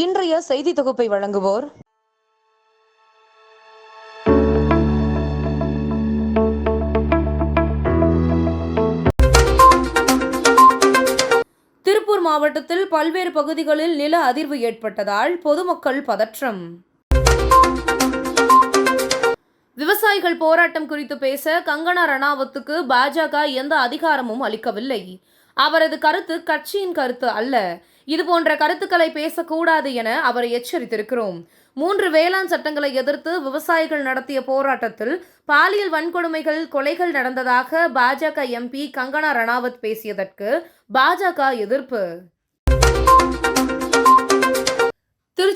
இன்றைய செய்தி தொகுப்பை வழங்குவோர். திருப்பூர் மாவட்டத்தில் பல்வேறு பகுதிகளில் நில அதிர்வு ஏற்பட்டதால் பொதுமக்கள் பதற்றம். விவசாயிகள் போராட்டம் குறித்து பேச கங்கனா ரணாவத்துக்கு பாஜக எந்த அதிகாரமும் அளிக்கவில்லை. அவரது கருத்து கட்சியின் கருத்து அல்ல. இதுபோன்ற கருத்துக்களை பேசக்கூடாது என அவரை எச்சரித்திருக்கிறோம். மூன்று வேளாண் சட்டங்களை எதிர்த்து விவசாயிகள் நடத்திய போராட்டத்தில் பாலியல் வன்கொடுமைகள் கொலைகள் நடந்ததாக பாஜக எம்பி கங்கனா ரணாவத் பேசியதற்கு பாஜக எதிர்ப்பு.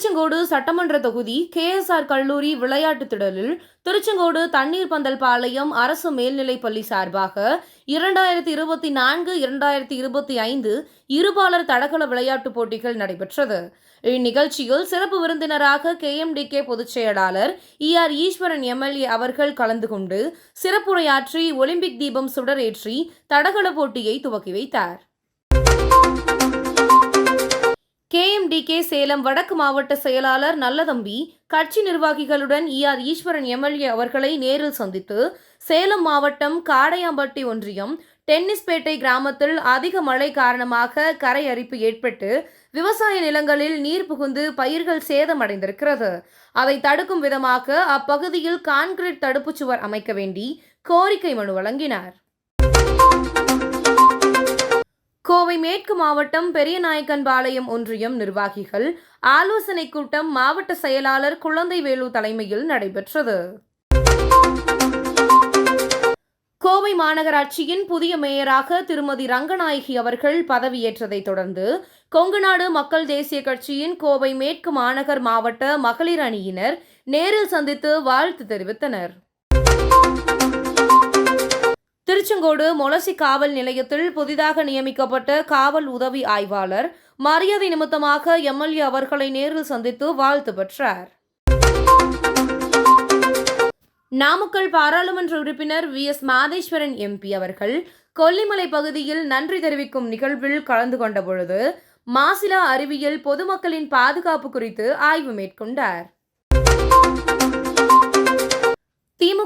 திருச்செங்கோடு சட்டமன்ற தொகுதி கேஎஸ்ஆர் கல்லூரி விளையாட்டுத் திடலில் திருச்செங்கோடு தண்ணீர் பந்தல் பாளையம் அரசு மேல்நிலைப் பள்ளி சார்பாக இரண்டாயிரத்தி இருபத்தி நான்கு இரண்டாயிரத்தி இருபத்தி ஐந்து இருபாலர் தடகள விளையாட்டுப் போட்டிகள் நடைபெற்றது. இந்நிகழ்ச்சியில் சிறப்பு விருந்தினராக கேஎம்டிகே பொதுச் செயலாளர் இ ஆர் ஈஸ்வரன் எம்எல்ஏ அவர்கள் கலந்து கொண்டு சிறப்புரையாற்றி ஒலிம்பிக் தீபம் சுடரேற்றி தடகள போட்டியை துவக்கி வைத்தார். கேஎம்டிகே சேலம் வடக்கு மாவட்ட செயலாளர் நல்லதம்பி கட்சி நிர்வாகிகளுடன் ஈஆர் ஈஸ்வரன் எம்எல்ஏ அவர்களை நேரில் சந்தித்து சேலம் மாவட்டம் காடையாம்பட்டி ஒன்றியம் டென்னிஸ்பேட்டை கிராமத்தில் அதிக மழை காரணமாக கரை அரிப்பு ஏற்பட்டு விவசாய நிலங்களில் நீர் புகுந்து பயிர்கள் சேதமடைந்திருக்கிறது. அதை தடுக்கும் விதமாக அப்பகுதியில் கான்கிரீட் தடுப்புச் சுவர் அமைக்க வேண்டி கோரிக்கை மனு வழங்கினார். கோவை மேற்கு மாவட்டம் பெரியநாயக்கன்பாளையம் ஒன்றியம் நிர்வாகிகள் ஆலோசனை கூட்டம் மாவட்ட செயலாளர் குழந்தை வேலு தலைமையில் நடைபெற்றது. கோவை மாநகராட்சியின் புதிய மேயராக திருமதி ரங்கநாயகி அவர்கள் பதவியேற்றதைத் தொடர்ந்து கொங்குநாடு மக்கள் தேசிய கட்சியின் கோவை மேற்கு மாநகர் மாவட்ட மகளிர் அணியினர் நேரில் சந்தித்து வாழ்த்து தெரிவித்தனர். திருச்செங்கோடு மொலசி காவல் நிலையத்தில் புதிதாக நியமிக்கப்பட்ட காவல் உதவி ஆய்வாளர் மரியாதை நிமித்தமாக எம்எல்ஏ அவர்களை நேரில் சந்தித்து வாழ்த்து பெற்றார். நாமக்கல் பாராளுமன்ற உறுப்பினர் வி. எஸ். மாதேஸ்வரன் எம்பி அவர்கள் கொல்லிமலை பகுதியில் நன்றி தெரிவிக்கும் நிகழ்வில் கலந்து கொண்ட பொழுது மாசிலா அறிவியல் பொதுமக்களின் பாதுகாப்பு குறித்து ஆய்வு மேற்கொண்டார்.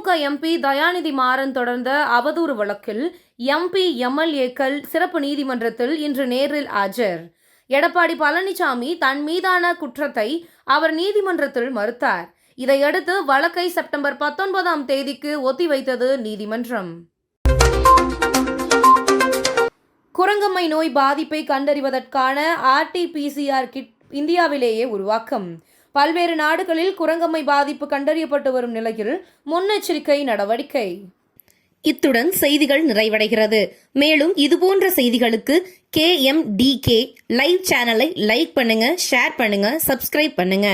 திமுக எம்பி தயாநிதி மாறன் தொடர்ந்த அவதூறு வழக்கில் எம்பி எம்எல்ஏக்கள் சிறப்பு நீதிமன்றத்தில் இன்று நேரில் ஆஜர். எடப்பாடி பழனிசாமி தன் மீதான குற்றத்தை அவர் நீதிமன்றத்தில் மறுத்தார். இதையடுத்து வழக்கை செப்டம்பர் பத்தொன்பதாம் தேதிக்கு ஒத்திவைத்தது நீதிமன்றம். குரங்கம்மை நோய் பாதிப்பை கண்டறிவதற்கான ஆர்டிபிசிஆர் கிட் இந்தியாவிலேயே உருவாக்கம். பல்வேறு நாடுகளில் குரங்கம்மை பாதிப்பு கண்டறியப்பட்டு வரும் நிலையில் முன்னெச்சரிக்கை நடவடிக்கை. இத்துடன் செய்திகள் நிறைவடைகிறது. மேலும் இதுபோன்ற செய்திகளுக்கு K M D K live சேனலை லைக் பண்ணுங்க ஷேர் பண்ணுங்க சப்ஸ்கிரைப் பண்ணுங்க.